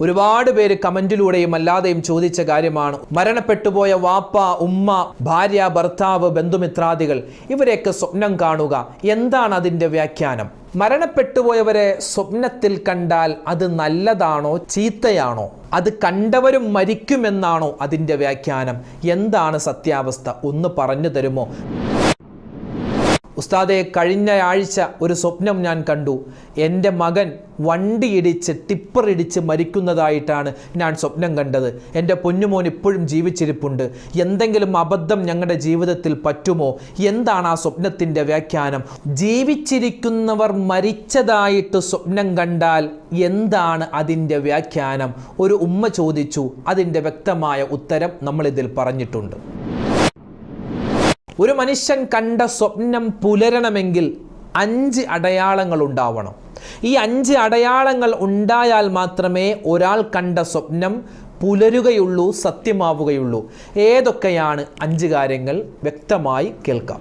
ഒരുപാട് പേര് കമന്റിലൂടെയും അല്ലാതെയും ചോദിച്ച കാര്യമാണ്. മരണപ്പെട്ടുപോയ വാപ്പ ഉമ്മ ഭാര്യ ഭർത്താവ് ബന്ധുമിത്രാദികൾ ഇവരെയൊക്കെ സ്വപ്നം കാണുക. എന്താണ് അതിന്റെ വ്യാഖ്യാനം? മരണപ്പെട്ടുപോയവരെ സ്വപ്നത്തിൽ കണ്ടാൽ അത് നല്ലതാണോ ചീത്തയാണോ? അത് കണ്ടവരും മരിക്കുമെന്നാണോ അതിന്റെ വ്യാഖ്യാനം? എന്താണ് സത്യാവസ്ഥ? ഒന്ന് പറഞ്ഞു തരുമോ? ഉസ്താദെ കഴിഞ്ഞയാഴ്ച ഒരു സ്വപ്നം ഞാൻ കണ്ടു. എന്റെ മകൻ വണ്ടി ഇടിച്ച് ടിപ്പർ ഇടിച്ച് മരിക്കുന്നതായിട്ടാണ് ഞാൻ സ്വപ്നം കണ്ടത്. എന്റെ പൊന്നുമോൻ ഇപ്പോഴും ജീവിച്ചിരിപ്പുണ്ട്. എന്തെങ്കിലും അബദ്ധം ഞങ്ങളുടെ ജീവിതത്തിൽ പറ്റുമോ? എന്താണ് ആ സ്വപ്നത്തിന്റെ വ്യാഖ്യാനം? ജീവിച്ചിരിക്കുന്നവർ മരിച്ചതായിട്ട് സ്വപ്നം കണ്ടാൽ എന്താണ് അതിന്റെ വ്യാഖ്യാനം? ഒരു ഉമ്മ ചോദിച്ചു. അതിന്റെ വ്യക്തമായ ഉത്തരം നമ്മളിതിൽ പറഞ്ഞിട്ടുണ്ട്. ഒരു മനുഷ്യൻ കണ്ട സ്വപ്നം പുലരണമെങ്കിൽ അഞ്ച് അടയാളങ്ങൾ ഉണ്ടാവണം. ഈ അഞ്ച് അടയാളങ്ങൾ ഉണ്ടായാൽ മാത്രമേ ഒരാൾ കണ്ട സ്വപ്നം പുലരുകയുള്ളൂ സത്യമാവുകയുള്ളൂ. ഏതൊക്കെയാണ്? അഞ്ച് കാര്യങ്ങൾ വ്യക്തമായി കേൾക്കാം.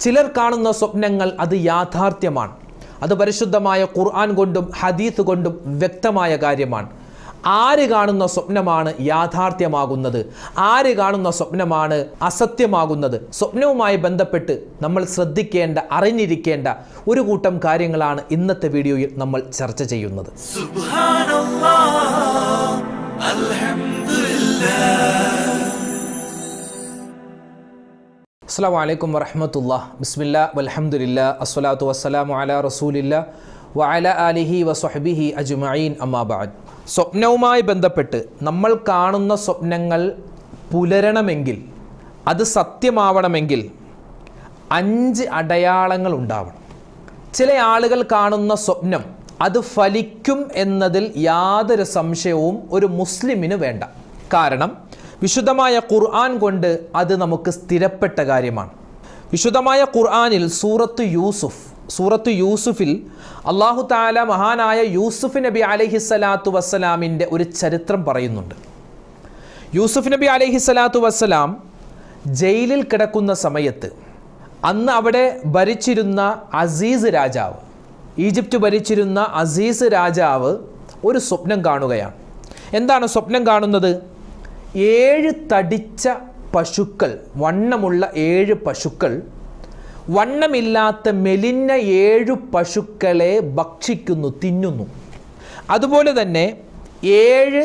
ചിലർ കാണുന്ന സ്വപ്നങ്ങൾ അത് യാഥാർത്ഥ്യമാണ്. അത് പരിശുദ്ധമായ ഖുർആൻ കൊണ്ടും ഹദീസ് കൊണ്ടും വ്യക്തമായ കാര്യമാണ്. ആര് കാണുന്ന സ്വപ്നമാണ് യാഥാർത്ഥ്യമാകുന്നത്? ആര് കാണുന്ന സ്വപ്നമാണ് അസത്യമാകുന്നത്? സ്വപ്നവുമായി ബന്ധപ്പെട്ട് നമ്മൾ ശ്രദ്ധിക്കേണ്ട അറിഞ്ഞിരിക്കേണ്ട ഒരു കൂട്ടം കാര്യങ്ങളാണ് ഇന്നത്തെ വീഡിയോയിൽ നമ്മൾ ചർച്ച ചെയ്യുന്നത്. അസ്സാം വലൈക്കും വറഹമത്തുള്ള ബിസ്മില്ല വലഹമുല്ല അസ്വലാത്തു വസ്സലാമു അല റസൂലില്ല വഅല അലിഹി വസ്ഹബിഹി അജ്മഈൻ അമ്മാബാദ് സ്വപ്നവുമായി ബന്ധപ്പെട്ട് നമ്മൾ കാണുന്ന സ്വപ്നങ്ങൾ പുലരണമെങ്കിൽ അത് സത്യമാവണമെങ്കിൽ അഞ്ച് അടയാളങ്ങൾ ഉണ്ടാവണം. ചില ആളുകൾ കാണുന്ന സ്വപ്നം അത് ഫലിക്കും എന്നതിൽ യാതൊരു സംശയവും ഒരു മുസ്ലിമിന് വേണ്ട. കാരണം വിശുദ്ധമായ ഖുർആൻ കൊണ്ട് അത് നമുക്ക് സ്ഥിരപ്പെട്ട കാര്യമാണ്. വിശുദ്ധമായ ഖുർആനിൽ സൂറത്ത് യൂസുഫ് സൂറത്ത് യൂസുഫിൽ അള്ളാഹു താല മഹാനായ യൂസുഫ് നബി അലഹിസ്സലാത്തു വസ്സലാമിന്റെ ഒരു ചരിത്രം പറയുന്നുണ്ട്. യൂസുഫ് നബി അലഹിസ്സലാത്തു വസ്സലാം ജയിലിൽ കിടക്കുന്ന സമയത്ത് അന്ന് അവിടെ ഭരിച്ചിരുന്ന അസീസ് രാജാവ് ഈജിപ്റ്റ് ഭരിച്ചിരുന്ന അസീസ് രാജാവ് ഒരു സ്വപ്നം കാണുകയാണ്. എന്താണ് സ്വപ്നം കാണുന്നത്? ഏഴ് തടിച്ച പശുക്കൾ വണ്ണമുള്ള ഏഴ് പശുക്കൾ വണ്ണമില്ലാത്ത മെലിഞ്ഞ ഏഴു പശുക്കളെ ഭക്ഷിക്കുന്നു തിന്നുന്നു. അതുപോലെ തന്നെ ഏഴ്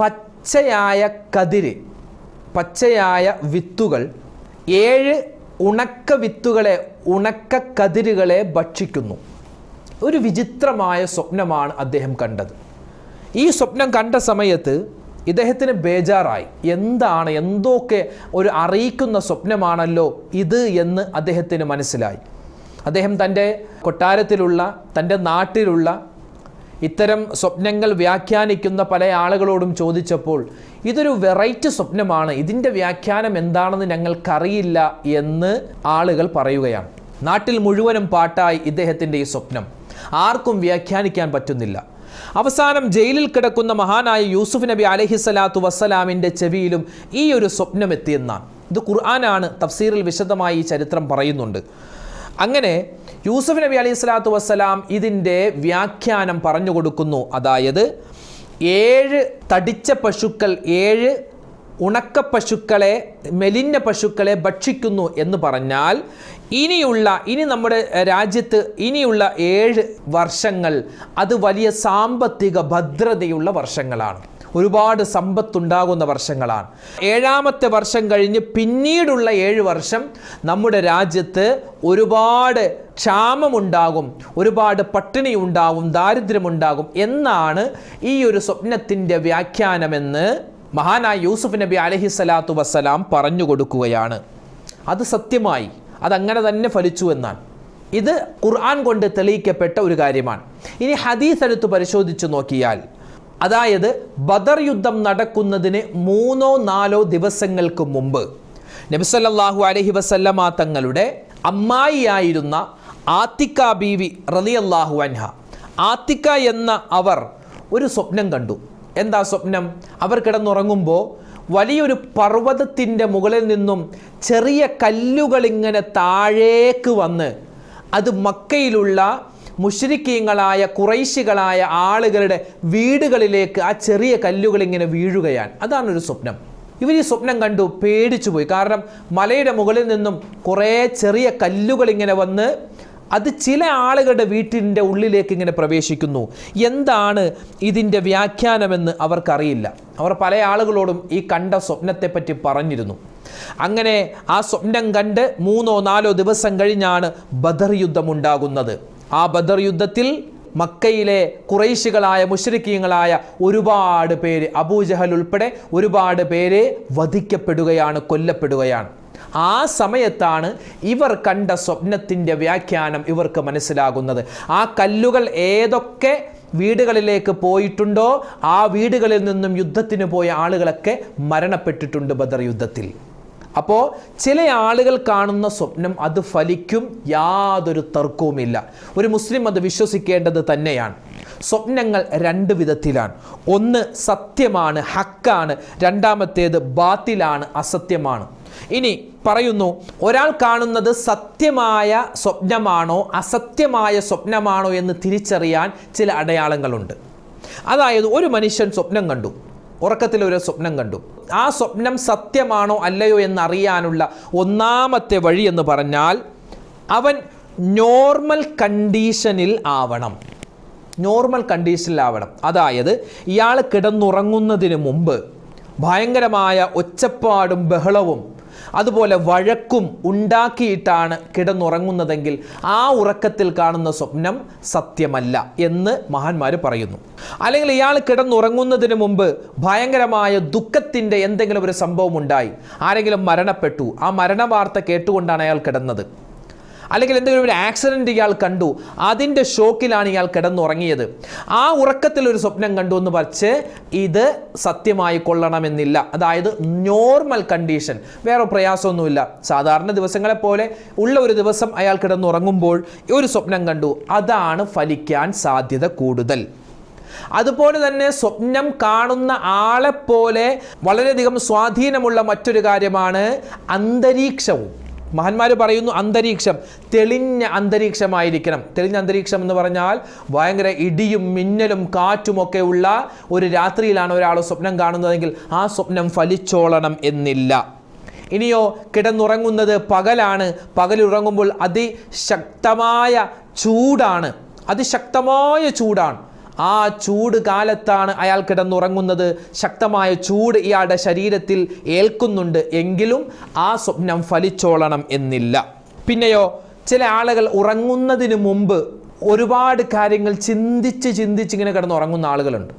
പച്ചയായ കതിര് പച്ചയായ വിത്തുകൾ ഏഴ് ഉണക്ക വിത്തുകളെ ഉണക്ക കതിരുകളെ ഭക്ഷിക്കുന്നു. ഒരു വിചിത്രമായ സ്വപ്നമാണ് അദ്ദേഹം കണ്ടത്. ഈ സ്വപ്നം കണ്ട സമയത്ത് ഇദ്ദേഹത്തിന് ബേജാറായി. എന്താണ് എന്തൊക്കെ ഒരു അറിയിക്കുന്ന സ്വപ്നമാണല്ലോ ഇത് എന്ന് അദ്ദേഹത്തിന് മനസ്സിലായി. അദ്ദേഹം തന്റെ കൊട്ടാരത്തിലുള്ള തന്റെ നാട്ടിലുള്ള ഇത്തരം സ്വപ്നങ്ങൾ വ്യാഖ്യാനിക്കുന്ന പല ആളുകളോടും ചോദിച്ചപ്പോൾ ഇതൊരു വെറൈറ്റി സ്വപ്നമാണ്. ഇതിന്റെ വ്യാഖ്യാനം എന്താണെന്ന് ഞങ്ങൾക്കറിയില്ല എന്ന് ആളുകൾ പറയുകയാണ്. നാട്ടിൽ മുഴുവനും പാട്ടായി ഇദ്ദേഹത്തിന്റെ ഈ സ്വപ്നം. ആർക്കും വ്യാഖ്യാനിക്കാൻ പറ്റുന്നില്ല. അവസാനം ജയിലിൽ കിടക്കുന്ന മഹാനായ യൂസുഫ് നബി അലഹിസ്സലാത്തു വസ്സലാമിന്റെ ചെവിയിലും ഈ ഒരു സ്വപ്നം എത്തിയെന്നാണ്. ഇത് ഖുർആനാണ് തഫ്സീറിൽ വിശദമായി ഈ ചരിത്രം പറയുന്നുണ്ട്. അങ്ങനെ യൂസുഫ് നബി അലൈഹി സ്വലാത്തു വസ്സലാം ഇതിന്റെ വ്യാഖ്യാനം പറഞ്ഞു കൊടുക്കുന്നു. അതായത് ഏഴ് തടിച്ച പശുക്കൾ ഏഴ് ഉണക്ക പശുക്കളെ മെലിഞ്ഞ പശുക്കളെ ഭക്ഷിക്കുന്നു എന്ന് പറഞ്ഞാൽ ഇനിയുള്ള ഇനി നമ്മുടെ രാജ്യത്ത് ഇനിയുള്ള ഏഴ് വർഷങ്ങൾ അത് വലിയ സാമ്പത്തിക ഭദ്രതയുള്ള വർഷങ്ങളാണ്. ഒരുപാട് സമ്പത്തുണ്ടാകുന്ന വർഷങ്ങളാണ്. ഏഴാമത്തെ വർഷം കഴിഞ്ഞ് പിന്നീടുള്ള ഏഴ് വർഷം നമ്മുടെ രാജ്യത്ത് ഒരുപാട് ക്ഷാമമുണ്ടാകും ഒരുപാട് പട്ടിണി ഉണ്ടാകും ദാരിദ്ര്യമുണ്ടാകും എന്നാണ് ഈ ഒരു സ്വപ്നത്തിന്റെ വ്യാഖ്യാനമെന്ന് മഹാനായ യൂസുഫ് നബി അലഹി സ്വലാത്തു വസ്സലാം പറഞ്ഞു കൊടുക്കുകയാണ്. അത് സത്യമായി. അതങ്ങനെ തന്നെ ഫലിച്ചു എന്നാണ്. ഇത് ഖുർആൻ കൊണ്ട് തെളിയിക്കപ്പെട്ട ഒരു കാര്യമാണ്. ഇനി ഹദീസ് എടുത്ത് പരിശോധിച്ച് നോക്കിയാൽ അതായത് ബദർ യുദ്ധം നടക്കുന്നതിന് മൂന്നോ നാലോ ദിവസങ്ങൾക്ക് മുമ്പ് നബിസല്ലാഹു അലഹി വസല്ലമ തങ്ങളുടെ അമ്മായിയായിരുന്ന ആത്തിക്ക ബീവി റലിയല്ലാഹു അൻഹ ആത്തിക്ക എന്ന അവർ ഒരു സ്വപ്നം കണ്ടു. എന്താ സ്വപ്നം? അവർ കിടന്നുറങ്ങുമ്പോൾ വലിയൊരു പർവതത്തിന്റെ മുകളിൽ നിന്നും ചെറിയ കല്ലുകളിങ്ങനെ താഴേക്ക് വന്ന് അത് മക്കയിലുള്ള മുഷരിക്കീങ്ങളായ കുറൈശികളായ ആളുകളുടെ വീടുകളിലേക്ക് ആ ചെറിയ കല്ലുകളിങ്ങനെ വീഴുകയാണ്. അതാണ് ഒരു സ്വപ്നം. ഇവർ ഈ സ്വപ്നം കണ്ടു പേടിച്ചു പോയി കാരണം മലയുടെ മുകളിൽ നിന്നും കുറേ ചെറിയ കല്ലുകളിങ്ങനെ വന്ന് അത് ചില ആളുകളുടെ വീട്ടിന്റെ ഉള്ളിലേക്ക് ഇങ്ങനെ പ്രവേശിക്കുന്നു. എന്താണ് ഇതിന്റെ വ്യാഖ്യാനമെന്ന് അവർക്കറിയില്ല. അവർ പല ആളുകളോടും ഈ കണ്ട സ്വപ്നത്തെപ്പറ്റി പറഞ്ഞിരുന്നു. അങ്ങനെ ആ സ്വപ്നം കണ്ട് മൂന്നോ നാലോ ദിവസം കഴിഞ്ഞാണ് ബദർ യുദ്ധം ഉണ്ടാകുന്നത് ആ ബദർ യുദ്ധത്തിൽ മക്കയിലെ കുറൈശികളായ മുഷരിക്കീങ്ങളായ ഒരുപാട് പേര് അബൂജഹൽ ഉൾപ്പെടെ ഒരുപാട് പേര് വധിക്കപ്പെടുകയാണ് കൊല്ലപ്പെടുകയാണ്. ആ സമയത്താണ് ഇവർ കണ്ട സ്വപ്നത്തിന്റെ വ്യാഖ്യാനം ഇവർക്ക് മനസ്സിലാകുന്നത്. ആ കല്ലുകൾ ഏതൊക്കെ വീടുകളിലേക്ക് പോയിട്ടുണ്ടോ ആ വീടുകളിൽ നിന്നും യുദ്ധത്തിന് പോയ ആളുകളൊക്കെ മരണപ്പെട്ടിട്ടുണ്ട് ബദർ യുദ്ധത്തിൽ. അപ്പോൾ ചില ആളുകൾ കാണുന്ന സ്വപ്നം അത് ഫലിക്കും യാതൊരു തർക്കവുമില്ല. ഒരു മുസ്ലിം അത് വിശ്വസിക്കേണ്ടത് തന്നെയാണ്. സ്വപ്നങ്ങൾ രണ്ട് വിധത്തിലാണ്. ഒന്ന് സത്യമാണ് ഹക്കാണ് രണ്ടാമത്തേത് ബാത്തിലാണ് അസത്യമാണ്. ഇനി പറയുന്നു ഒരാൾ കാണുന്നത് സത്യമായ സ്വപ്നമാണോ അസത്യമായ സ്വപ്നമാണോ എന്ന് തിരിച്ചറിയാൻ ചില അടയാളങ്ങളുണ്ട്. അതായത് ഒരു മനുഷ്യൻ സ്വപ്നം കണ്ടു ഉറക്കത്തിൽ ഒരു സ്വപ്നം കണ്ടു. ആ സ്വപ്നം സത്യമാണോ അല്ലയോ എന്നറിയാനുള്ള ഒന്നാമത്തെ വഴി എന്ന് പറഞ്ഞാൽ അവൻ നോർമൽ കണ്ടീഷനിൽ ആവണം. നോർമൽ കണ്ടീഷനിലാവണം അതായത് ഇയാൾ കിടന്നുറങ്ങുന്നതിന് മുമ്പ് ഭയങ്കരമായ ഒച്ചപ്പാടും ബഹളവും അതുപോലെ വഴക്കും ഉണ്ടാക്കിയിട്ടാണ് കിടന്നുറങ്ങുന്നതെങ്കിൽ ആ ഉറക്കത്തിൽ കാണുന്ന സ്വപ്നം സത്യമല്ല എന്ന് മഹാന്മാർ പറയുന്നു. അല്ലെങ്കിൽ ഇയാൾ കിടന്നുറങ്ങുന്നതിന് മുമ്പ് ഭയങ്കരമായ ദുഃഖത്തിന്റെ എന്തെങ്കിലും ഒരു സംഭവം ഉണ്ടായി. ആരെങ്കിലും മരണപ്പെട്ടു. ആ മരണവാർത്ത കേട്ടുകൊണ്ടാണ് അയാൾ കിടന്നത്. അല്ലെങ്കിൽ എന്തെങ്കിലും ഒരു ആക്സിഡന്റ് ഇയാൾ കണ്ടു. അതിന്റെ ഷോക്കിലാണ് ഇയാൾ കിടന്നുറങ്ങിയത്. ആ ഉറക്കത്തിൽ ഒരു സ്വപ്നം കണ്ടു എന്ന് പറിച്ച് ഇത് സത്യമായി കൊള്ളണമെന്നില്ല. അതായത് നോർമൽ കണ്ടീഷൻ വേറെ പ്രയാസമൊന്നുമില്ല. സാധാരണ ദിവസങ്ങളെ പോലെ ഉള്ള ഒരു ദിവസം അയാൾ കിടന്നുറങ്ങുമ്പോൾ ഒരു സ്വപ്നം കണ്ടു. അതാണ് ഫലിക്കാൻ സാധ്യത കൂടുതൽ. അതുപോലെ തന്നെ സ്വപ്നം കാണുന്ന ആളെപ്പോലെ വളരെയധികം സ്വാധീനമുള്ള മറ്റൊരു കാര്യമാണ് അന്തരീക്ഷവും. മഹാന്മാർ പറയുന്നു അന്തരീക്ഷം തെളിഞ്ഞ അന്തരീക്ഷമായിരിക്കണം. തെളിഞ്ഞ അന്തരീക്ഷം എന്ന് പറഞ്ഞാൽ ഭയങ്കര ഇടിയും മിന്നലും കാറ്റുമൊക്കെ ഉള്ള ഒരു രാത്രിയിലാണ് ഒരാൾ സ്വപ്നം കാണുന്നതെങ്കിൽ ആ സ്വപ്നം ഫലിച്ചോളണം എന്നില്ല. ഇനിയോ കിടന്നുറങ്ങുന്നത് പകലാണ്. പകലുറങ്ങുമ്പോൾ അതിശക്തമായ ചൂടാണ്. അതിശക്തമായ ചൂടാണ്. ആ ചൂട് കാലത്താണ് അയാൾ കിടന്നുറങ്ങുന്നത്. ശക്തമായ ചൂട് ഇയാളുടെ ശരീരത്തിൽ ഏൽക്കുന്നുണ്ട് എങ്കിലും ആ സ്വപ്നം ഫലിച്ചോളണം എന്നില്ല. പിന്നെയോ ചില ആളുകൾ ഉറങ്ങുന്നതിന് മുമ്പ് ഒരുപാട് കാര്യങ്ങൾ ചിന്തിച്ച് ചിന്തിച്ച് ഇങ്ങനെ കിടന്നുറങ്ങുന്ന ആളുകളുണ്ട്.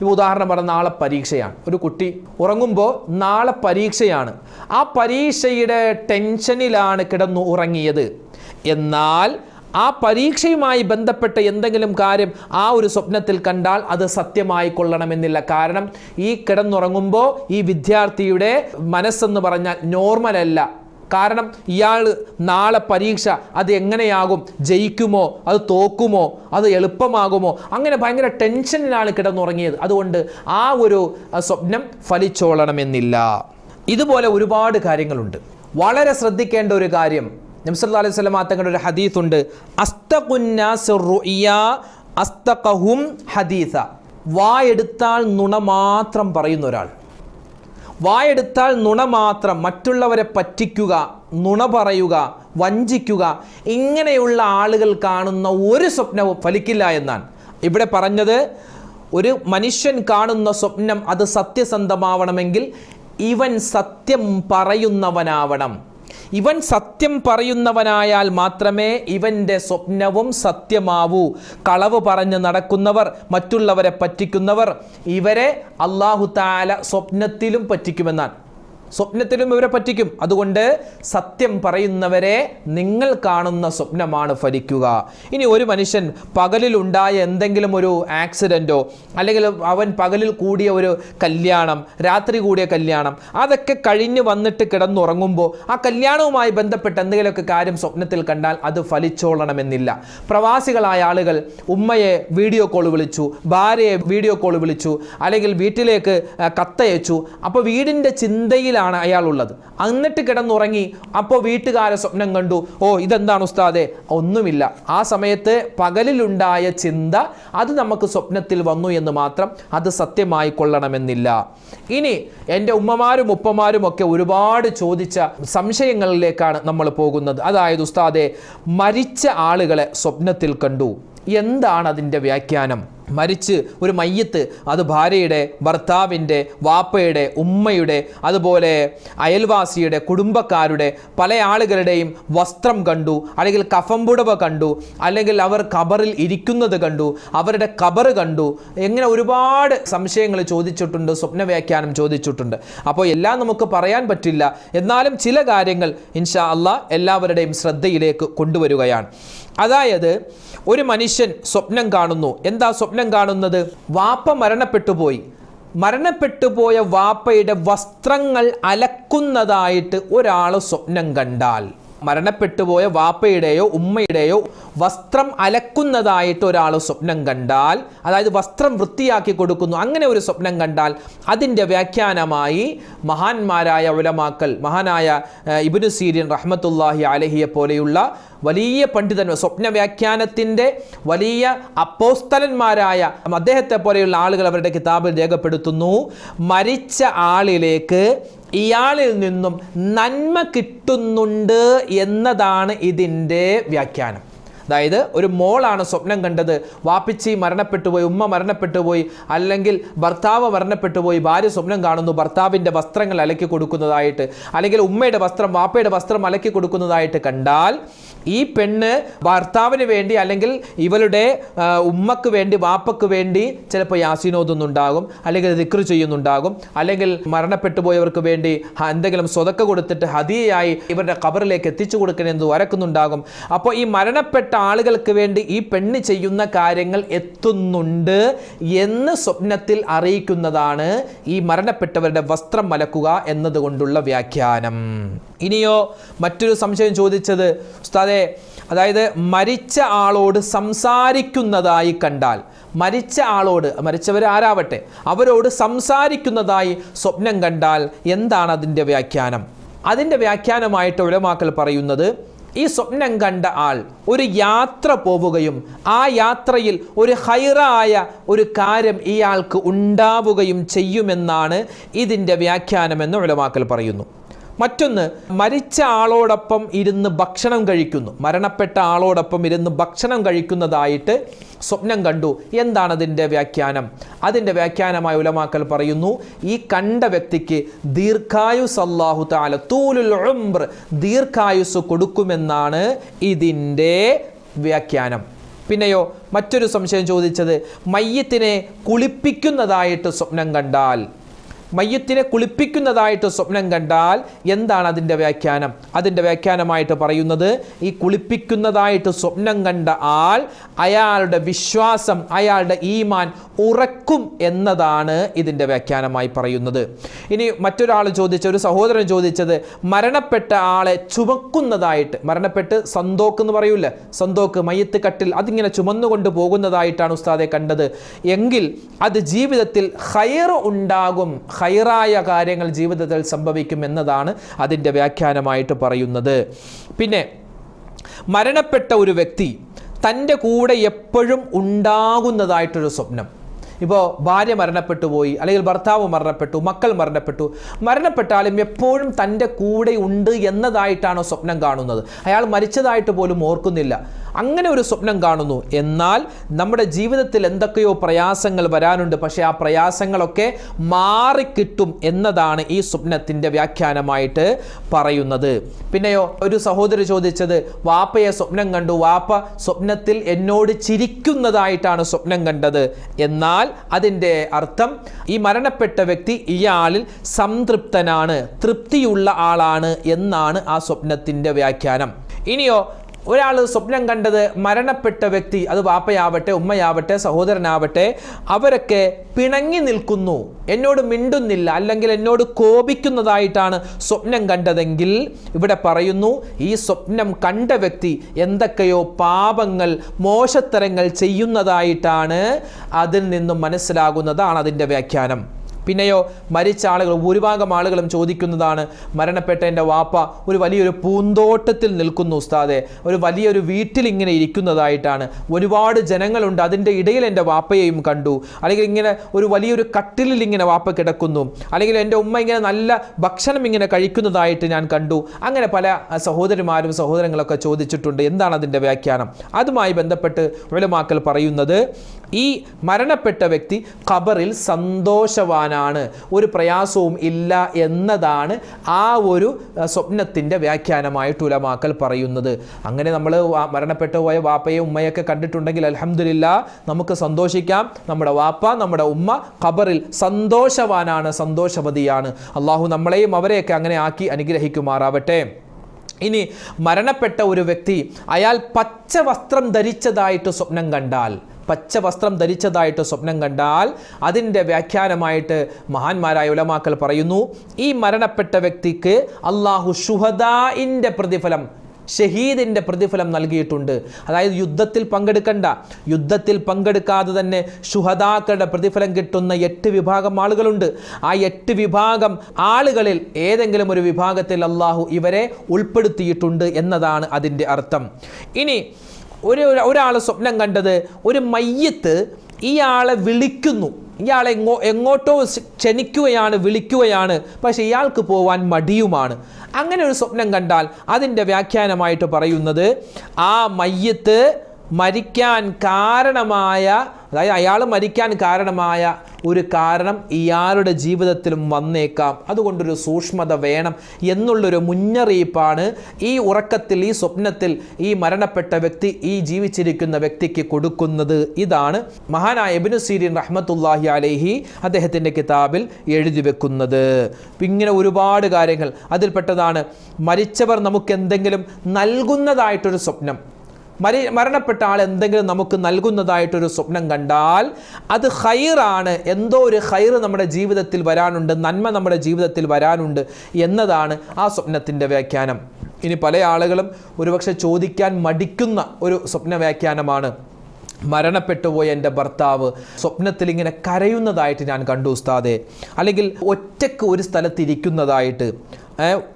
ഇപ്പോൾ ഉദാഹരണം പറഞ്ഞാൽ നാളെ പരീക്ഷയാണ്. ഒരു കുട്ടി ഉറങ്ങുമ്പോൾ നാളെ പരീക്ഷയാണ്. ആ പരീക്ഷയുടെ ടെൻഷനിലാണ് കിടന്നു ഉറങ്ങിയത്. എന്നാൽ ആ പരീക്ഷയുമായി ബന്ധപ്പെട്ട എന്തെങ്കിലും കാര്യം ആ ഒരു സ്വപ്നത്തിൽ കണ്ടാൽ അത് സത്യമായി കൊള്ളണമെന്നില്ല. കാരണം ഈ കിടന്നുറങ്ങുമ്പോൾ ഈ വിദ്യാർത്ഥിയുടെ മനസ്സെന്ന് പറഞ്ഞാൽ നോർമൽ അല്ല. കാരണം ഇയാൾ നാളെ പരീക്ഷ അത് എങ്ങനെയാകും? ജയിക്കുമോ? അത് തോക്കുമോ? അത് എളുപ്പമാകുമോ? അങ്ങനെ ഭയങ്കര ടെൻഷനിലാണ് കിടന്നുറങ്ങിയത്. അതുകൊണ്ട് ആ ഒരു സ്വപ്നം ഫലിച്ചോളണമെന്നില്ല. ഇതുപോലെ ഒരുപാട് കാര്യങ്ങളുണ്ട്. വളരെ ശ്രദ്ധിക്കേണ്ട ഒരു കാര്യം നബ്സല്ലാ അലൈഹി സ്വലം തങ്ങളുടെ ഒരു ഹദീസുണ്ട് അസ്തഖഹും ഹദീസ. വായെടുത്താൽ നുണ മാത്രം പറയുന്ന ഒരാൾ. വായെടുത്താൽ നുണ മാത്രം മറ്റുള്ളവരെ പറ്റിക്കുക നുണ പറയുക വഞ്ചിക്കുക ഇങ്ങനെയുള്ള ആളുകൾ കാണുന്ന ഒരു സ്വപ്നവും ഫലിക്കില്ല എന്നാണ്. ഇവിടെ പറഞ്ഞത് ഒരു മനുഷ്യൻ കാണുന്ന സ്വപ്നം അത് സത്യസന്ധമാവണമെങ്കിൽ ഇവൻ സത്യം പറയുന്നവനാവണം. ഇവൻ സത്യം പറയുന്നവനായാൽ മാത്രമേ ഇവന്റെ സ്വപ്നവും സത്യമാവൂ. കളവ് പറഞ്ഞ് നടക്കുന്നവർ മറ്റുള്ളവരെ പറ്റിക്കുന്നവർ ഇവരെ അള്ളാഹു താല സ്വപ്നത്തിലും പറ്റിക്കുമെന്നാണ്. സ്വപ്നത്തിലും ഇവരെ പറ്റിക്കും. അതുകൊണ്ട് സത്യം പറയുന്നവരെ നിങ്ങൾ കാണുന്ന സ്വപ്നമാണ് ഫലിക്കുക. ഇനി ഒരു മനുഷ്യൻ പകലിൽ ഉണ്ടായ എന്തെങ്കിലും ഒരു ആക്സിഡന്റോ അല്ലെങ്കിൽ അവൻ പകലിൽ കൂടിയ ഒരു കല്യാണം രാത്രി കൂടിയ കല്യാണം അതൊക്കെ കഴിഞ്ഞ് വന്നിട്ട് കിടന്നുറങ്ങുമ്പോൾ ആ കല്യാണവുമായി ബന്ധപ്പെട്ട് എന്തെങ്കിലുമൊക്കെ കാര്യം സ്വപ്നത്തിൽ കണ്ടാൽ അത് ഫലിച്ചോളണമെന്നില്ല. പ്രവാസികളായ ആളുകൾ ഉമ്മയെ വീഡിയോ കോൾ വിളിച്ചു ഭാര്യയെ വീഡിയോ കോൾ വിളിച്ചു അല്ലെങ്കിൽ വീട്ടിലേക്ക് കത്തയച്ചു. അപ്പോൾ വീടിന്റെ ചിന്തയിൽ കട്ടിലിലാണ് അയാൾ ഉള്ളത് എന്നിട്ട് കിടന്നുറങ്ങി അപ്പോൾ വീട്ടുകാര സ്വപ്നം കണ്ടു. ഓ ഇതെന്താണ് ഉസ്താദെ? ഒന്നുമില്ല. ആ സമയത്ത് പകലിലുണ്ടായ ചിന്ത അത് നമുക്ക് സ്വപ്നത്തിൽ വന്നു എന്ന് മാത്രം അത് സത്യമായി കൊള്ളണമെന്നില്ല. ഇനി എന്റെ ഉമ്മമാരും ഉപ്പമാരും ഒക്കെ ഒരുപാട് ചോദിച്ച സംശയങ്ങളിലേക്കാണ് നമ്മൾ പോകുന്നത്. അതായത് ഉസ്താദെ മരിച്ച ആളുകളെ സ്വപ്നത്തിൽ കണ്ടു. എന്താണ് അതിന്റെ വ്യാഖ്യാനം? മരിച്ച് ഒരു മയ്യത്ത് അത് ഭാര്യയുടെ ഭർത്താവിന്റെ വാപ്പയുടെ ഉമ്മയുടെ അതുപോലെ അയൽവാസിയുടെ കുടുംബക്കാരുടെ പല ആളുകളുടെയും വസ്ത്രം കണ്ടു അല്ലെങ്കിൽ കഫംപുടവ കണ്ടു അല്ലെങ്കിൽ അവർ കബറിൽ ഇരിക്കുന്നത് കണ്ടു അവരുടെ കബറ് കണ്ടു. എങ്ങനെ ഒരുപാട് സംശയങ്ങൾ ചോദിച്ചിട്ടുണ്ട് സ്വപ്ന വ്യാഖ്യാനം ചോദിച്ചിട്ടുണ്ട്. അപ്പോൾ എല്ലാം നമുക്ക് പറയാൻ പറ്റില്ല. എന്നാലും ചില കാര്യങ്ങൾ ഇൻഷാ അള്ളാ എല്ലാവരുടെയും ശ്രദ്ധയിലേക്ക് കൊണ്ടുവരികയാണ്. അതായത് ഒരു മനുഷ്യൻ സ്വപ്നം കാണുന്നു. എന്താ സ്വപ്നം കാണുന്നത്? വാപ്പ മരണപ്പെട്ടു പോയി മരണപ്പെട്ടു പോയ വാപ്പയുടെ വസ്ത്രങ്ങൾ അലക്കുന്നതായിട്ട് ഒരാൾ സ്വപ്നം കണ്ടാൽ. മരണപ്പെട്ടു പോയ വാപ്പയുടെയോ ഉമ്മയുടെയോ വസ്ത്രം അലക്കുന്നതായിട്ട് ഒരാൾ സ്വപ്നം കണ്ടാൽ അതായത് വസ്ത്രം വൃത്തിയാക്കി കൊടുക്കുന്നു അങ്ങനെ ഒരു സ്വപ്നം കണ്ടാൽ അതിന്റെ വ്യാഖ്യാനമായി മഹാന്മാരായ ഉലമാക്കൽ മഹാനായ ഇബ്നു സീരിയൻ റഹ്മത്തുല്ലാഹി അലഹിയെ പോലെയുള്ള വലിയ പണ്ഡിതൻ സ്വപ്ന വ്യാഖ്യാനത്തിന്റെ വലിയ അപ്പോസ്തലന്മാരായ അദ്ദേഹത്തെ പോലെയുള്ള ആളുകൾ അവരുടെ കിതാബിൽ രേഖപ്പെടുത്തുന്നു. മരിച്ച ആളിലേക്ക് ഇയാളിൽ നിന്നും നന്മ കിട്ടുന്നുണ്ട് എന്നതാണ് ഇതിന്റെ വ്യാഖ്യാനം. അതായത് ഒരു മോളാണ് സ്വപ്നം കണ്ടത്. വാപ്പിച്ചി മരണപ്പെട്ടു പോയി ഉമ്മ മരണപ്പെട്ടു പോയി അല്ലെങ്കിൽ ഭർത്താവ് മരണപ്പെട്ടു പോയി ഭാര്യ സ്വപ്നം കാണുന്നു ഭർത്താവിന്റെ വസ്ത്രങ്ങൾ അലക്കി കൊടുക്കുന്നതായിട്ട് അല്ലെങ്കിൽ ഉമ്മയുടെ വസ്ത്രം വാപ്പയുടെ വസ്ത്രം അലക്കി കൊടുക്കുന്നതായിട്ട് കണ്ടാൽ ഈ പെണ്ണ് ഭർത്താവിന് വേണ്ടി അല്ലെങ്കിൽ ഇവളുടെ ഉമ്മക്ക് വേണ്ടി വാപ്പക്ക് വേണ്ടി ചിലപ്പോൾ യാസീനോതുന്നുണ്ടാകും അല്ലെങ്കിൽ ദിക്ർ ചെയ്യുന്നുണ്ടാകും അല്ലെങ്കിൽ മരണപ്പെട്ടു പോയവർക്ക് വേണ്ടി എന്തെങ്കിലും സ്വതക്ക കൊടുത്തിട്ട് ഹതിയായി ഇവരുടെ കബറിലേക്ക് എത്തിച്ചു കൊടുക്കണമെന്ന് വരക്കുന്നുണ്ടാകും. അപ്പോൾ ഈ മരണപ്പെട്ട ആളുകൾക്ക് വേണ്ടി ഈ പെണ്ണ് ചെയ്യുന്ന കാര്യങ്ങൾ എത്തുന്നുണ്ട് എന്ന് സ്വപ്നത്തിൽ അറിയിക്കുന്നതാണ് ഈ മരണപ്പെട്ടവരുടെ വസ്ത്രം മലക്കുക എന്നതുകൊണ്ടുള്ള വ്യാഖ്യാനം. ഇനിയോ മറ്റൊരു സംശയം ചോദിച്ചത് ഉസ്താദെ അതായത് മരിച്ച ആളോട് സംസാരിക്കുന്നതായി കണ്ടാൽ മരിച്ച ആളോട് മരിച്ചവർ ആരാവട്ടെ അവരോട് സംസാരിക്കുന്നതായി സ്വപ്നം കണ്ടാൽ എന്താണ് അതിന്റെ വ്യാഖ്യാനം? അതിന്റെ വ്യാഖ്യാനമായിട്ട് ഉലമാക്കൾ പറയുന്നത് ഈ സ്വപ്നം കണ്ട ആൾ ഒരു യാത്ര പോവുകയും ആ യാത്രയിൽ ഒരു ഹൈറായ ഒരു കാര്യം ഇയാൾക്ക് ഉണ്ടാവുകയും ചെയ്യുമെന്നാണ് ഇതിന്റെ വ്യാഖ്യാനമെന്ന് ഉലമാക്കൽ പറയുന്നു. മറ്റൊന്ന് മരിച്ച ആളോടൊപ്പം ഇരുന്ന് ഭക്ഷണം കഴിക്കുന്നു. മരണപ്പെട്ട ആളോടൊപ്പം ഇരുന്ന് ഭക്ഷണം കഴിക്കുന്നതായിട്ട് സ്വപ്നം കണ്ടു. എന്താണ് അതിന്റെ വ്യാഖ്യാനം? അതിന്റെ വ്യാഖ്യാനമായ ഉലമാക്കൽ പറയുന്നു ഈ കണ്ട വ്യക്തിക്ക് ദീർഘായുസ് അള്ളാഹു താല തൂലുൽ ഉംർ ദീർഘായുസ് കൊടുക്കുമെന്നാണ് ഇതിന്റെ വ്യാഖ്യാനം. പിന്നെയോ മറ്റൊരു സംശയം ചോദിച്ചത് മയ്യത്തിനെ കുളിപ്പിക്കുന്നതായിട്ട് സ്വപ്നം കണ്ടാൽ മയ്യത്തിനെ കുളിപ്പിക്കുന്നതായിട്ട് സ്വപ്നം കണ്ടാൽ എന്താണ് അതിന്റെ വ്യാഖ്യാനം? അതിന്റെ വ്യാഖ്യാനമായിട്ട് പറയുന്നത് ഈ കുളിപ്പിക്കുന്നതായിട്ട് സ്വപ്നം കണ്ട ആൾ അയാളുടെ വിശ്വാസം അയാളുടെ ഈമാൻ ഉറക്കും എന്നതാണ് ഇതിന്റെ വ്യാഖ്യാനമായി പറയുന്നത്. ഇനി മറ്റൊരാൾ ചോദിച്ച ഒരു സഹോദരൻ ചോദിച്ചത് മരണപ്പെട്ട ആളെ ചുമക്കുന്നതായിട്ട് മരണപ്പെട്ട് സന്തോക്ക് എന്ന് പറയൂല്ലേ സന്തോക്ക് മയ്യത്ത് കട്ടിൽ അതിങ്ങനെ ചുമന്നുകൊണ്ട് പോകുന്നതായിട്ടാണ് ഉസ്താദെ കണ്ടത്. എങ്കിൽ അത് ജീവിതത്തിൽ ഹയർ ഉണ്ടാകും ഹൈറായ കാര്യങ്ങൾ ജീവിതത്തിൽ സംഭവിക്കും എന്നതാണ് അതിന്റെ വ്യാഖ്യാനമായിട്ട് പറയുന്നത്. പിന്നെ മരണപ്പെട്ട ഒരു വ്യക്തി തന്റെ കൂടെ എപ്പോഴും ഉണ്ടാകുന്നതായിട്ടൊരു സ്വപ്നം. ഇപ്പോൾ ഭാര്യ മരണപ്പെട്ടു പോയി അല്ലെങ്കിൽ ഭർത്താവ് മരണപ്പെട്ടു മക്കൾ മരണപ്പെട്ടു. മരണപ്പെട്ടാലും എപ്പോഴും തന്റെ കൂടെ ഉണ്ട് എന്നതായിട്ടാണോ സ്വപ്നം കാണുന്നത്. അയാൾ മരിച്ചതായിട്ട് പോലും ഓർക്കുന്നില്ല. അങ്ങനെ ഒരു സ്വപ്നം കാണുന്നു. എന്നാൽ നമ്മുടെ ജീവിതത്തിൽ എന്തൊക്കെയോ പ്രയാസങ്ങൾ വരാനുണ്ട്. പക്ഷേ ആ പ്രയാസങ്ങളൊക്കെ മാറിക്കിട്ടും എന്നതാണ് ഈ സ്വപ്നത്തിന്റെ വ്യാഖ്യാനമായിട്ട് പറയുന്നത്. പിന്നെയോ ഒരു സഹോദരി ചോദിച്ചത് വാപ്പയെ സ്വപ്നം കണ്ടു. വാപ്പ സ്വപ്നത്തിൽ എന്നോട് ചിരിക്കുന്നതായിട്ടാണ് സ്വപ്നം കണ്ടത്. എന്നാൽ അതിന്റെ അർത്ഥം ഈ മരണപ്പെട്ട വ്യക്തി ഇയാളിൽ സംതൃപ്തനാണ് തൃപ്തിയുള്ള ആളാണ് എന്നാണ് ആ സ്വപ്നത്തിന്റെ വ്യാഖ്യാനം. ഇനിയോ ഒരാൾ സ്വപ്നം കണ്ടത് മരണപ്പെട്ട വ്യക്തി അത് വാപ്പയാവട്ടെ ഉമ്മയാവട്ടെ സഹോദരനാവട്ടെ അവരൊക്കെ പിണങ്ങി നിൽക്കുന്നു. എന്നോട് മിണ്ടുന്നില്ല അല്ലെങ്കിൽ എന്നോട് കോപിക്കുന്നതായിട്ടാണ് സ്വപ്നം കണ്ടതെങ്കിൽ ഇവിടെ പറയുന്നു ഈ സ്വപ്നം കണ്ട വ്യക്തി എന്തൊക്കെയോ പാപങ്ങൾ മോശത്തരങ്ങൾ ചെയ്യുന്നതായിട്ടാണ് അതിൽ നിന്നും മനസ്സിലാകുന്നതാണ് അതിന്റെ വ്യാഖ്യാനം. പിന്നെയോ മരിച്ച ആളുകൾ ഭൂരിഭാഗം ആളുകളും ചോദിക്കുന്നതാണ് മരണപ്പെട്ട എന്റെ വാപ്പ ഒരു വലിയൊരു പൂന്തോട്ടത്തിൽ നിൽക്കുന്നു ഉസ്താദെ. ഒരു വലിയൊരു വീട്ടിൽ ഇങ്ങനെ ഇരിക്കുന്നതായിട്ടാണ്. ഒരുപാട് ജനങ്ങളുണ്ട് അതിന്റെ ഇടയിൽ എന്റെ വാപ്പയെയും കണ്ടു. അല്ലെങ്കിൽ ഇങ്ങനെ ഒരു വലിയൊരു കട്ടിലിൽ ഇങ്ങനെ വാപ്പ കിടക്കുന്നു. അല്ലെങ്കിൽ എന്റെ ഉമ്മ ഇങ്ങനെ നല്ല ഭക്ഷണം ഇങ്ങനെ കഴിക്കുന്നതായിട്ട് ഞാൻ കണ്ടു. അങ്ങനെ പല സഹോദരിമാരും സഹോദരങ്ങളൊക്കെ ചോദിച്ചിട്ടുണ്ട് എന്താണ് അതിന്റെ വ്യാഖ്യാനം? അതുമായി ബന്ധപ്പെട്ട് ഉലമാക്കൽ പറയുന്നത് ഈ മരണപ്പെട്ട വ്യക്തി ഖബറിൽ സന്തോഷവാനാണ് ഒരു പ്രയാസവും ഇല്ല എന്നതാണ് ആ ഒരു സ്വപ്നത്തിന്റെ വ്യാഖ്യാനമായിട്ട് ഉലമാക്കൽ പറയുന്നത്. അങ്ങനെ നമ്മൾ മരണപ്പെട്ടു പോയ വാപ്പയെ ഉമ്മയൊക്കെ കണ്ടിട്ടുണ്ടെങ്കിൽ അലഹമില്ല നമുക്ക് സന്തോഷിക്കാം. നമ്മുടെ വാപ്പ നമ്മുടെ ഉമ്മ ഖബറിൽ സന്തോഷവാനാണ് സന്തോഷവതിയാണ്. അള്ളാഹു നമ്മളെയും അവരെയൊക്കെ അങ്ങനെ ആക്കി അനുഗ്രഹിക്കുമാറാവട്ടെ. ഇനി മരണപ്പെട്ട ഒരു വ്യക്തി അയാൾ പച്ച വസ്ത്രം ധരിച്ചതായിട്ട് സ്വപ്നം കണ്ടാൽ പച്ച വസ്ത്രം ധരിച്ചതായിട്ട് സ്വപ്നം കണ്ടാൽ അതിന്റെ വ്യാഖ്യാനമായിട്ട് മഹാന്മാരായ ഉലമാക്കൾ പറയുന്നു ഈ മരണപ്പെട്ട വ്യക്തിക്ക് അള്ളാഹു ഷുഹദായിന്റെ പ്രതിഫലം ഷഹീദിന്റെ പ്രതിഫലം നൽകിയിട്ടുണ്ട്. അതായത് യുദ്ധത്തിൽ പങ്കെടുക്കണ്ട യുദ്ധത്തിൽ പങ്കെടുക്കാതെ തന്നെ ഷുഹദാക്കളുടെ പ്രതിഫലം കിട്ടുന്ന എട്ട് വിഭാഗം ആളുകളുണ്ട്. ആ എട്ട് വിഭാഗം ആളുകളിൽ ഏതെങ്കിലും ഒരു വിഭാഗത്തിൽ അള്ളാഹു ഇവരെ ഉൾപ്പെടുത്തിയിട്ടുണ്ട് എന്നതാണ് അതിന്റെ അർത്ഥം. ഇനി ഒരു ഒരാൾ സ്വപ്നം കണ്ടത് ഒരു മയ്യത്ത് ഇയാളെ വിളിക്കുന്നു. ഇയാളെ എങ്ങോ എങ്ങോട്ടോ ക്ഷണിക്കുകയാണ് വിളിക്കുകയാണ്. പക്ഷെ ഇയാൾക്ക് പോവാൻ മടിയുമാണ്. അങ്ങനെ ഒരു സ്വപ്നം കണ്ടാൽ അതിന്റെ വ്യാഖ്യാനമായിട്ട് പറയുന്നത് ആ മയ്യത്ത് മരിക്കാൻ കാരണമായ അതായത് അയാൾ മരിക്കാൻ കാരണമായ ഒരു കാരണം ഇയാളുടെ ജീവിതത്തിലും വന്നേക്കാം. അതുകൊണ്ടൊരു സൂക്ഷ്മത വേണം എന്നുള്ളൊരു മുന്നറിയിപ്പാണ് ഈ ഉറക്കത്തിൽ ഈ സ്വപ്നത്തിൽ ഈ മരണപ്പെട്ട വ്യക്തി ഈ ജീവിച്ചിരിക്കുന്ന വ്യക്തിക്ക് കൊടുക്കുന്നത്. ഇതാണ് മഹാനായ എബിനു സീരിൻ റഹ്മത്തുല്ലാഹി അലേഹി അദ്ദേഹത്തിന്റെ കിതാബിൽ എഴുതി വെക്കുന്നത്. ഇങ്ങനെ ഒരുപാട് കാര്യങ്ങൾ. അതിൽപ്പെട്ടതാണ് മരിച്ചവർ നമുക്ക് എന്തെങ്കിലും നൽകുന്നതായിട്ടൊരു സ്വപ്നം. മരി മരണപ്പെട്ട ആൾ എന്തെങ്കിലും നമുക്ക് നൽകുന്നതായിട്ടൊരു സ്വപ്നം കണ്ടാൽ അത് ഹൈറാണ് എന്തോ ഒരു ഹൈർ നമ്മുടെ ജീവിതത്തിൽ വരാനുണ്ട് നന്മ നമ്മുടെ ജീവിതത്തിൽ വരാനുണ്ട് എന്നതാണ് ആ സ്വപ്നത്തിന്റെ വ്യാഖ്യാനം. ഇനി പല ആളുകളും ഒരുപക്ഷെ ചോദിക്കാൻ മടിക്കുന്ന ഒരു സ്വപ്ന വ്യാഖ്യാനമാണ്. മരണപ്പെട്ടു പോയ എന്റെ ഭർത്താവ് സ്വപ്നത്തിൽ ഇങ്ങനെ കരയുന്നതായിട്ട് ഞാൻ കണ്ടു ഉസ്താദെ. അല്ലെങ്കിൽ ഒറ്റയ്ക്ക് ഒരു സ്ഥലത്ത് ഇരിക്കുന്നതായിട്ട് ഏ,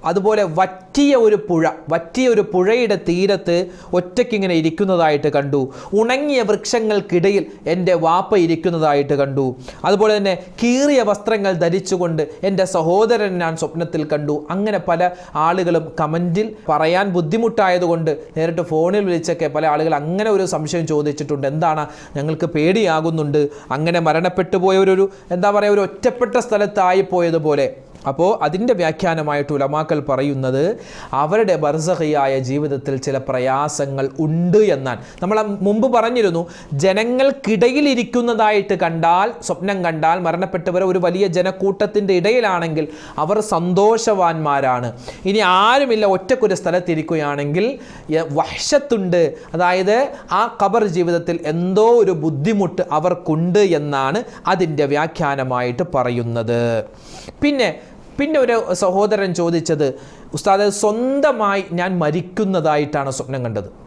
അതുപോലെ വറ്റിയ ഒരു പുഴ വറ്റിയ ഒരു പുഴയുടെ തീരത്ത് ഒറ്റയ്ക്ക് ഇങ്ങനെ ഇരിക്കുന്നതായിട്ട് കണ്ടു. ഉണങ്ങിയ വൃക്ഷങ്ങൾക്കിടയിൽ എന്റെ വാപ്പ ഇരിക്കുന്നതായിട്ട് കണ്ടു. അതുപോലെ തന്നെ കീറിയ വസ്ത്രങ്ങൾ ധരിച്ചുകൊണ്ട് എന്റെ സഹോദരൻ ഞാൻ സ്വപ്നത്തിൽ കണ്ടു. അങ്ങനെ പല ആളുകളും കമന്റിൽ പറയാൻ ബുദ്ധിമുട്ടായതുകൊണ്ട് നേരിട്ട് ഫോണിൽ വിളിച്ചൊക്കെ പല ആളുകൾ അങ്ങനെ ഒരു സംശയം ചോദിച്ചിട്ടുണ്ട്. എന്താണ് ഞങ്ങൾക്ക് പേടിയാകുന്നുണ്ട്? അങ്ങനെ മരണപ്പെട്ടു പോയവരൊരു എന്താ പറയുക ഒരു ഒറ്റപ്പെട്ട സ്ഥലത്തായി പോയതുപോലെ. അപ്പോൾ അതിന്റെ വ്യാഖ്യാനമായിട്ട് ഉലമാക്കൽ പറയുന്നത് അവരുടെ ബർസഹയായ ജീവിതത്തിൽ ചില പ്രയാസങ്ങൾ ഉണ്ട് എന്നാണ്. നമ്മൾ മുമ്പ് പറഞ്ഞിരുന്നു ജനങ്ങൾക്കിടയിൽ ഇരിക്കുന്നതായിട്ട് കണ്ടാൽ സ്വപ്നം കണ്ടാൽ മരണപ്പെട്ടവർ ഒരു വലിയ ജനക്കൂട്ടത്തിന്റെ ഇടയിലാണെങ്കിൽ അവർ സന്തോഷവാന്മാരാണ്. ഇനി ആരുമില്ല ഒറ്റക്കൊരു സ്ഥലത്തിരിക്കുകയാണെങ്കിൽ വശത്തുണ്ട് അതായത് ആ കബർ ജീവിതത്തിൽ എന്തോ ഒരു ബുദ്ധിമുട്ട് അവർക്കുണ്ട് എന്നാണ് അതിന്റെ വ്യാഖ്യാനമായിട്ട് പറയുന്നത്. പിന്നെ പിന്നെ ഒരു സഹോദരൻ ചോദിച്ചത് ഉസ്താദ് സ്വന്തമായി ഞാൻ മരിക്കുന്നതായിട്ടാണ് സ്വപ്നം കണ്ടത്.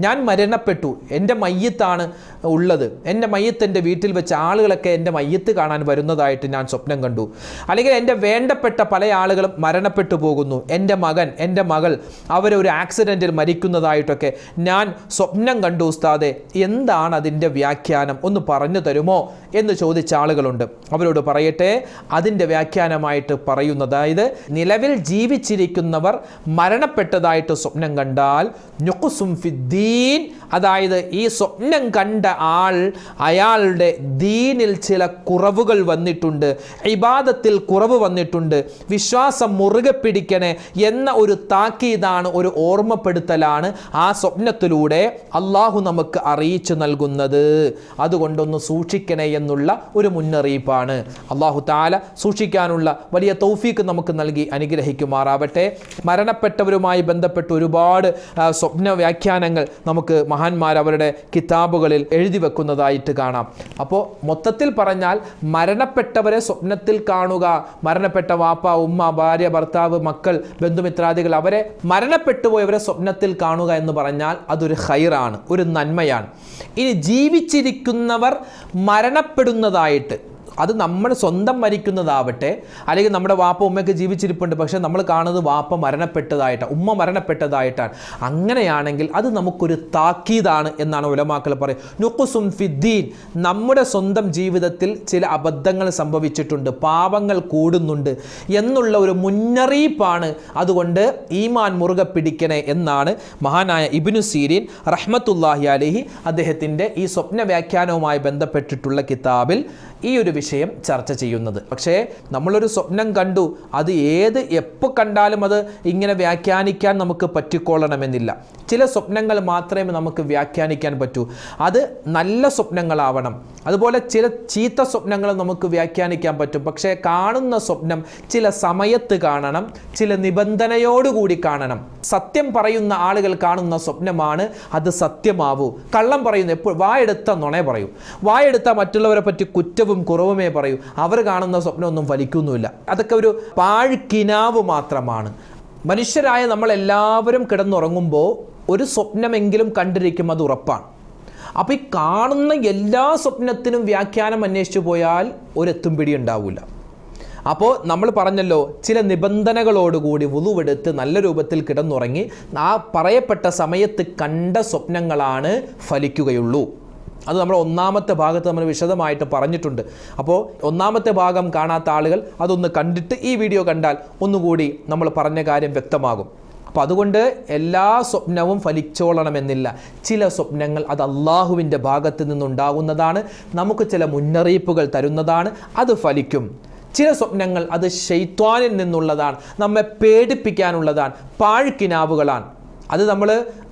ഞാൻ മരണപ്പെട്ടു. എന്റെ മയ്യത്താണ് ഉള്ളത്. എന്റെ മയ്യത്ത് എന്റെ വീട്ടിൽ വെച്ച് ആളുകളൊക്കെ എന്റെ മയ്യത്ത് കാണാൻ വരുന്നതായിട്ട് ഞാൻ സ്വപ്നം കണ്ടു. അല്ലെങ്കിൽ എന്റെ വേണ്ടപ്പെട്ട പല ആളുകളും മരണപ്പെട്ടു പോകുന്നു. എന്റെ മകൻ എന്റെ മകൾ അവരൊരു ആക്സിഡന്റിൽ മരിക്കുന്നതായിട്ടൊക്കെ ഞാൻ സ്വപ്നം കണ്ടു ഉസ്താദെ. എന്താണ് അതിന്റെ വ്യാഖ്യാനം? ഒന്ന് പറഞ്ഞു തരുമോ? എന്ന് ചോദിച്ച ആളുകളുണ്ട്. അവരോട് പറയട്ടെ അതിന്റെ വ്യാഖ്യാനമായിട്ട് പറയുന്നത് അതായത് നിലവിൽ ജീവിച്ചിരിക്കുന്നവർ മരണപ്പെട്ടതായിട്ട് സ്വപ്നം കണ്ടാൽ ഞുക്കുസും ഫിദ്ദീൻ അതായത് ഈ സ്വപ്നം കണ്ട ആൾ അയാളുടെ ദീനിൽ ചില കുറവുകൾ വന്നിട്ടുണ്ട് ഇബാദത്തിൽ കുറവ് വന്നിട്ടുണ്ട്. വിശ്വാസം മുറുകെ പിടിക്കണേ എന്ന ഒരു താക്കീതാണ് ഒരു ഓർമ്മപ്പെടുത്തലാണ് ആ സ്വപ്നത്തിലൂടെ അള്ളാഹു നമുക്ക് അറിയിച്ചു നൽകുന്നത്. അതുകൊണ്ടൊന്ന് സൂക്ഷിക്കണേ എന്നുള്ള ഒരു മുന്നറിയിപ്പാണ്. അള്ളാഹു താല സൂക്ഷിക്കാനുള്ള വലിയ തൗഫീക്ക് നമുക്ക് നൽകി അനുഗ്രഹിക്കുമാറാവട്ടെ. മരണപ്പെട്ടവരുമായി ബന്ധപ്പെട്ട് ഒരുപാട് സ്വപ്ന വ്യാഖ്യാനങ്ങൾ നമുക്ക് മഹാന്മാർ അവരുടെ കിതാബുകളിൽ എഴുതി വെക്കുന്നതായിട്ട് കാണാം. അപ്പോൾ മൊത്തത്തിൽ പറഞ്ഞാൽ മരണപ്പെട്ടവരെ സ്വപ്നത്തിൽ കാണുക മരണപ്പെട്ട വാപ്പ ഉമ്മ ഭാര്യ ഭർത്താവ് മക്കൾ ബന്ധുമിത്രാദികൾ അവരെ മരണപ്പെട്ടു പോയവരെ സ്വപ്നത്തിൽ കാണുക എന്ന് പറഞ്ഞാൽ അതൊരു ഹൈറാണ് ഒരു നന്മയാണ്. ഇനി ജീവിച്ചിരിക്കുന്നവർ മരണപ്പെടുന്നതായിട്ട് അത് നമ്മൾ സ്വന്തം മരിക്കുന്നതാവട്ടെ അല്ലെങ്കിൽ നമ്മുടെ വാപ്പ ഉമ്മയൊക്കെ ജീവിച്ചിരിപ്പുണ്ട് പക്ഷേ നമ്മൾ കാണുന്നത് വാപ്പ മരണപ്പെട്ടതായിട്ടാണ് ഉമ്മ മരണപ്പെട്ടതായിട്ടാണ്. അങ്ങനെയാണെങ്കിൽ അത് നമുക്കൊരു താക്കീതാണ് എന്നാണ് ഉലമാക്കൾ പറയുന്നത്. നുക്കുസും ഫിദ്ദീൻ നമ്മുടെ സ്വന്തം ജീവിതത്തിൽ ചില അബദ്ധങ്ങൾ സംഭവിച്ചിട്ടുണ്ട് പാപങ്ങൾ കൂടുന്നുണ്ട് എന്നുള്ള ഒരു മുന്നറിയിപ്പാണ് അതുകൊണ്ട് ഈമാൻ മുറുകെ പിടിക്കണേ എന്നാണ് മഹാനായ ഇബിനു സീരീൻ റഹ്മത്തുല്ലാഹി അലഹി അദ്ദേഹത്തിന്റെ ഈ സ്വപ്ന വ്യാഖ്യാനവുമായി ബന്ധപ്പെട്ടിട്ടുള്ള കിതാബിൽ ഈ ഒരു വിഷയം ചർച്ച ചെയ്യുന്നത്. പക്ഷേ നമ്മളൊരു സ്വപ്നം കണ്ടു. അത് ഏത് എപ്പോൾ കണ്ടാലും അത് ഇങ്ങനെ വ്യാഖ്യാനിക്കാൻ നമുക്ക് പറ്റിക്കൊള്ളണമെന്നില്ല. ചില സ്വപ്നങ്ങൾ മാത്രമേ നമുക്ക് വ്യാഖ്യാനിക്കാൻ പറ്റൂ. അത് നല്ല സ്വപ്നങ്ങളാവണം. അതുപോലെ ചില ചീത്ത സ്വപ്നങ്ങൾ നമുക്ക് വ്യാഖ്യാനിക്കാൻ പറ്റും. പക്ഷേ കാണുന്ന സ്വപ്നം ചില സമയത്ത് കാണണം. ചില നിബന്ധനയോടുകൂടി കാണണം. സത്യം പറയുന്ന ആളുകൾ കാണുന്ന സ്വപ്നമാണ് അത് സത്യമാവൂ. കള്ളം പറയുന്ന എപ്പോൾ വായെടുത്ത നുണയെ പറയൂ. വായെടുത്ത മറ്റുള്ളവരെ പറ്റി കുറ്റവും കുറവുമേ പറയൂ. അവർ കാണുന്ന സ്വപ്നമൊന്നും ഫലിക്കുന്നുമില്ല. അതൊക്കെ ഒരു പാഴ്ക്കിനാവ് മാത്രമാണ്. മനുഷ്യരായ നമ്മളെല്ലാവരും കിടന്നുറങ്ങുമ്പോൾ ഒരു സ്വപ്നമെങ്കിലും കണ്ടിരിക്കും അത് ഉറപ്പാണ്. അപ്പോൾ ഈ കാണുന്ന എല്ലാ സ്വപ്നത്തിനും വ്യാഖ്യാനം അന്വേഷിച്ചു പോയാൽ ഒരെത്തും പിടി ഉണ്ടാവില്ല അപ്പോൾ നമ്മൾ പറഞ്ഞല്ലോ ചില നിബന്ധനകളോടുകൂടി വുളുവെടുത്ത് നല്ല രൂപത്തിൽ കിടന്നുറങ്ങി ആ പറയപ്പെട്ട സമയത്ത് കണ്ട സ്വപ്നങ്ങളാണ് ഫലിക്കുകയുള്ളൂ. അത് നമ്മൾ ഒന്നാമത്തെ ഭാഗത്ത് നമ്മൾ വിശദമായിട്ട് പറഞ്ഞിട്ടുണ്ട്. അപ്പോൾ ഒന്നാമത്തെ ഭാഗം കാണാത്ത ആളുകൾ അതൊന്ന് കണ്ടിട്ട് ഈ വീഡിയോ കണ്ടാൽ ഒന്നുകൂടി നമ്മൾ പറഞ്ഞ കാര്യം വ്യക്തമാകും. അപ്പോൾ അതുകൊണ്ട് എല്ലാ സ്വപ്നവും ഫലിച്ചോളണമെന്നില്ല. ചില സ്വപ്നങ്ങൾ അത് അള്ളാഹുവിന്റെ ഭാഗത്ത് നിന്നുണ്ടാകുന്നതാണ് നമുക്ക് ചില മുന്നറിയിപ്പുകൾ തരുന്നതാണ്. അത് ഫലിക്കും. ചില സ്വപ്നങ്ങൾ അത് ഷെയ്ത്വാനിൽ നിന്നുള്ളതാണ്. നമ്മെ പേടിപ്പിക്കാനുള്ളതാണ്. പാഴ്ക്കിനാവുകളാണ്. അത് നമ്മൾ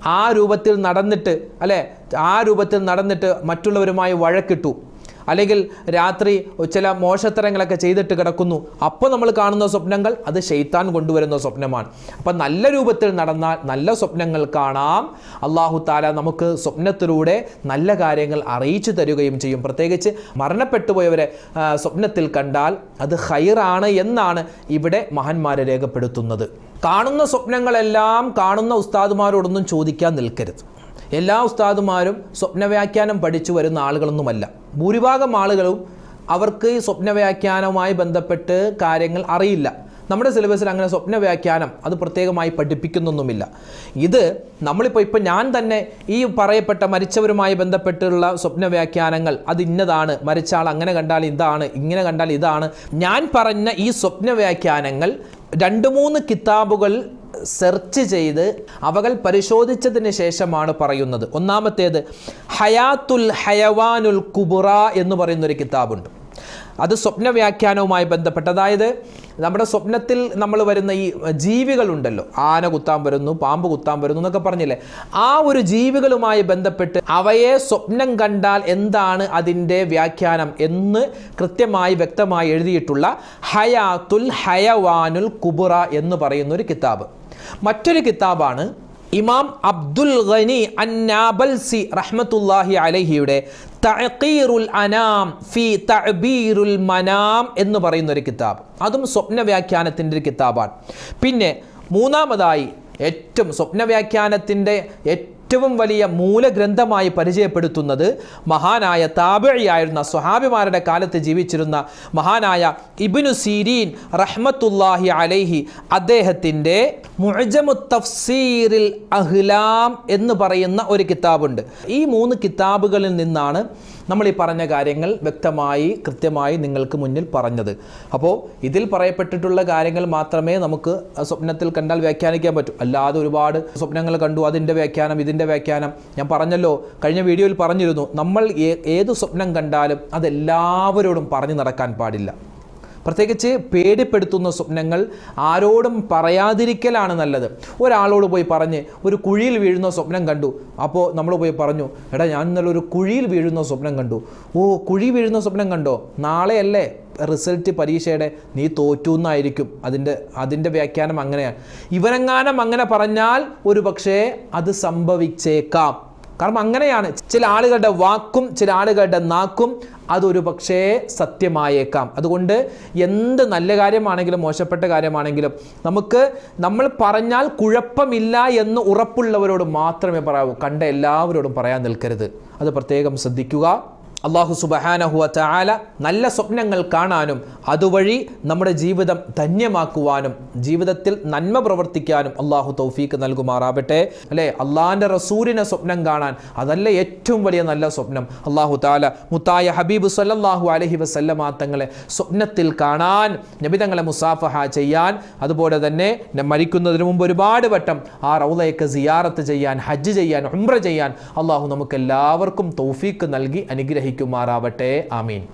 ആ രൂപത്തിൽ നടന്നിട്ട് അല്ലേ? ആ രൂപത്തിൽ നടന്നിട്ട് മറ്റുള്ളവരുമായി വഴക്കിട്ടു. അല്ലെങ്കിൽ രാത്രി ചില മോശത്തരങ്ങളൊക്കെ ചെയ്തിട്ട് കിടക്കുന്നു. അപ്പോൾ നമ്മൾ കാണുന്ന സ്വപ്നങ്ങൾ അത് ഷെയ്ത്താൻ കൊണ്ടുവരുന്ന സ്വപ്നമാണ്. അപ്പം നല്ല രൂപത്തിൽ നടന്നാൽ നല്ല സ്വപ്നങ്ങൾ കാണാം. അള്ളാഹു താല നമുക്ക് സ്വപ്നത്തിലൂടെ നല്ല കാര്യങ്ങൾ അറിയിച്ചു തരികയും ചെയ്യും. പ്രത്യേകിച്ച് മരണപ്പെട്ടു പോയവരെ സ്വപ്നത്തിൽ കണ്ടാൽ അത് ഹൈറാണ് എന്നാണ് ഇവിടെ മഹാന്മാരെ രേഖപ്പെടുത്തുന്നത്. കാണുന്ന സ്വപ്നങ്ങളെല്ലാം കാണുന്ന ഉസ്താദുമാരോടൊന്നും ചോദിക്കാൻ നിൽക്കരുത്. എല്ലാ ഉസ്താദുമാരും സ്വപ്നവ്യാഖ്യാനം പഠിച്ചു വരുന്ന ആളുകളൊന്നുമല്ല. ഭൂരിഭാഗം ആളുകളും അവർക്ക് ഈ സ്വപ്നവ്യാഖ്യാനവുമായി ബന്ധപ്പെട്ട് കാര്യങ്ങൾ അറിയില്ല. നമ്മുടെ സിലബസിൽ അങ്ങനെ സ്വപ്ന വ്യാഖ്യാനം അത് പ്രത്യേകമായി പഠിപ്പിക്കുന്നൊന്നുമില്ല. ഇത് നമ്മളിപ്പോൾ ഇപ്പം ഞാൻ തന്നെ ഈ പറയപ്പെട്ട മരിച്ചവരുമായി ബന്ധപ്പെട്ടുള്ള സ്വപ്ന വ്യാഖ്യാനങ്ങൾ അത് ഇന്നതാണ്. മരിച്ച ആൾ അങ്ങനെ കണ്ടാൽ ഇതാണ്. ഇങ്ങനെ കണ്ടാൽ ഇതാണ്. ഞാൻ പറഞ്ഞ ഈ സ്വപ്ന വ്യാഖ്യാനങ്ങൾ രണ്ട് മൂന്ന് കിതാബുകൾ സെർച്ച് ചെയ്ത് അവകൾ പരിശോധിച്ചതിന് ശേഷമാണ് പറയുന്നത്. ഒന്നാമത്തേത് ഹയാത്തുൽ ഹയവാനുൽ കുബുറ എന്ന് പറയുന്നൊരു കിതാബുണ്ട്. അത് സ്വപ്ന വ്യാഖ്യാനവുമായി ബന്ധപ്പെട്ട് അതായത് നമ്മുടെ സ്വപ്നത്തിൽ നമ്മൾ വരുന്ന ഈ ജീവികളുണ്ടല്ലോ. ആന കുത്താൻ വരുന്നു പാമ്പ് കുത്താൻ വരുന്നു എന്നൊക്കെ പറഞ്ഞില്ലേ? ആ ഒരു ജീവികളുമായി ബന്ധപ്പെട്ട് അവയെ സ്വപ്നം കണ്ടാൽ എന്താണ് അതിന്റെ വ്യാഖ്യാനം എന്ന് കൃത്യമായി വ്യക്തമായി എഴുതിയിട്ടുള്ള ഹയാത്തുൽ ഹയവാനുൽ കുബുറ എന്ന് പറയുന്ന ഒരു കിതാബ്. മറ്റൊരു കിതാബാണ് ഇമാം അബ്ദുൽ ഗനി അന്നാബൽസി റഹ്മത്തുല്ലാഹി അലഹിയുടെ തഅഖീറുൽ അനാം ഫി തഅബീറുൽ മനാം എന്ന് പറയുന്ന ഒരു കിതാബ്. അതും സ്വപ്ന വ്യാഖ്യാനത്തിന്റെ ഒരു കിതാബാണ്. പിന്നെ മൂന്നാമതായി ഏറ്റവും സ്വപ്ന വ്യാഖ്യാനത്തിന്റെ ഏറ്റവും വലിയ മൂലഗ്രന്ഥമായി പരിചയപ്പെടുത്തുന്നത് മഹാനായ താബിഴിയായിരുന്ന സ്വഹാബിമാരുടെ കാലത്ത് ജീവിച്ചിരുന്ന മഹാനായ ഇബിനു സീരീൻ റഹ്മത്തുല്ലാഹി അലൈഹി അദ്ദേഹത്തിന്റെ മുഅജമു തഫ്സീറിൽ അഹ്ലാം എന്ന് പറയുന്ന ഒരു കിതാബുണ്ട്. ഈ മൂന്ന് കിതാബുകളിൽ നിന്നാണ് നമ്മൾ ഈ പറഞ്ഞ കാര്യങ്ങൾ വ്യക്തമായി കൃത്യമായി നിങ്ങൾക്ക് മുന്നിൽ പറഞ്ഞത്. അപ്പോൾ ഇതിൽ പറയപ്പെട്ടിട്ടുള്ള കാര്യങ്ങൾ മാത്രമേ നമുക്ക് സ്വപ്നത്തിൽ കണ്ടാൽ വ്യാഖ്യാനിക്കാൻ പറ്റൂ. അല്ലാതെ ഒരുപാട് സ്വപ്നങ്ങൾ കണ്ടു അതിന്റെ വ്യാഖ്യാനം ഇതിന്റെ വ്യാഖ്യാനം. ഞാൻ പറഞ്ഞല്ലോ കഴിഞ്ഞ വീഡിയോയിൽ പറഞ്ഞിരുന്നു നമ്മൾ ഏത് സ്വപ്നം കണ്ടാലും അതെല്ലാവരോടും പറഞ്ഞു നടക്കാൻ പാടില്ല. പ്രത്യേകിച്ച് പേടിപ്പെടുത്തുന്ന സ്വപ്നങ്ങൾ ആരോടും പറയാതിരിക്കലാണ് നല്ലത്. ഒരാളോട് പോയി പറഞ്ഞ് ഒരു കുഴിയിൽ വീഴുന്ന സ്വപ്നം കണ്ടു. അപ്പോൾ നമ്മൾ പോയി പറഞ്ഞു എടാ ഞാൻ ഇന്നലെ ഒരു കുഴിയിൽ വീഴുന്ന സ്വപ്നം കണ്ടു. ഓ കുഴി വീഴുന്ന സ്വപ്നം കണ്ടോ? നാളെയല്ലേ റിസൾട്ട് പരീക്ഷയുടെ നീ തോറ്റു എന്നായിരിക്കും അതിന്റെ അതിന്റെ വ്യാഖ്യാനം അങ്ങനെയാണ് ഇവനെങ്ങാനും അങ്ങനെ പറഞ്ഞാൽ ഒരു പക്ഷേ അത് സംഭവിച്ചേക്കാം. കാരണം അങ്ങനെയാണ്. ചില ആളുകളുടെ വാക്കും ചില ആളുകളുടെ നാക്കും അതൊരു പക്ഷേ സത്യമായേക്കാം. അതുകൊണ്ട് എന്ത് നല്ല കാര്യമാണെങ്കിലും മോശപ്പെട്ട കാര്യമാണെങ്കിലും നമുക്ക് നമ്മൾ പറഞ്ഞാൽ കുഴപ്പമില്ല എന്ന് ഉറപ്പുള്ളവരോട് മാത്രമേ പറയാവൂ. കണ്ട എല്ലാവരോടും പറയാൻ നിൽക്കരുത്. അത് പ്രത്യേകം ശ്രദ്ധിക്കുക. അള്ളാഹു സുബഹാനഹുവ ചാല നല്ല സ്വപ്നങ്ങൾ കാണാനും അതുവഴി നമ്മുടെ ജീവിതം ധന്യമാക്കുവാനും ജീവിതത്തിൽ നന്മ പ്രവർത്തിക്കാനും അള്ളാഹു തൗഫീക്ക് നൽകുമാറാവട്ടെ. അല്ലേ? അള്ളാഹിന്റെ റസൂലിനെ സ്വപ്നം കാണാൻ അതല്ല ഏറ്റവും വലിയ നല്ല സ്വപ്നം. അള്ളാഹു താല മുത്തായ ഹബീബ് സല്ലാഹു അലഹി വസല്ലമ തങ്ങളെ സ്വപ്നത്തിൽ കാണാൻ നബിതങ്ങളെ മുസാഫഹ ചെയ്യാൻ അതുപോലെ തന്നെ മരിക്കുന്നതിന് മുമ്പ് ഒരുപാട് വട്ടം ആ റൗലയൊക്കെ സിയാറത്ത് ചെയ്യാൻ ഹജ്ജ് ചെയ്യാൻ ഉംറ ചെയ്യാൻ അള്ളാഹു നമുക്ക് എല്ലാവർക്കും തൗഫീക്ക് നൽകി അനുഗ്രഹിക്കുമാറാവട്ടെ. ആമീൻ.